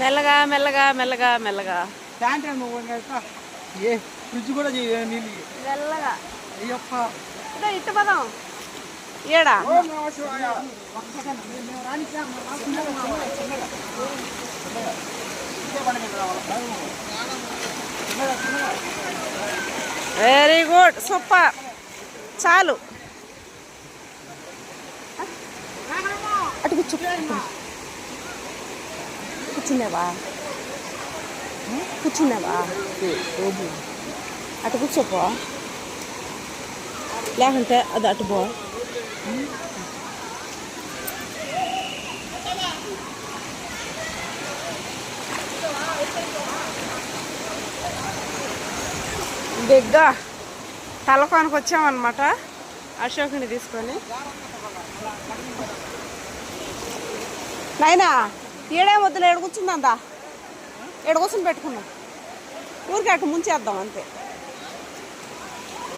మెల్లగా మెల్లగా మెల్లగా మెల్లగా. ఏ ఫ్రిడ్జ్ కూడా మెల్లగా. ఇటు పదం. ఏడా. Very good super. చాలు. అటు కూర్చున్నావా? కూర్చున్నావా? అటు కూర్చోపో. లేకుంటే అది అటు పో. బిగ్గా. తలకోనకు వచ్చామన్నమాట. అశోక్ని తీసుకొని. నాయనా ఏడే వద్దులు ఏడు కూర్చుందా ఏడు కూర్చుని పెట్టుకున్నాం. ఊరికి అటు ముంచేద్దాం అంతే.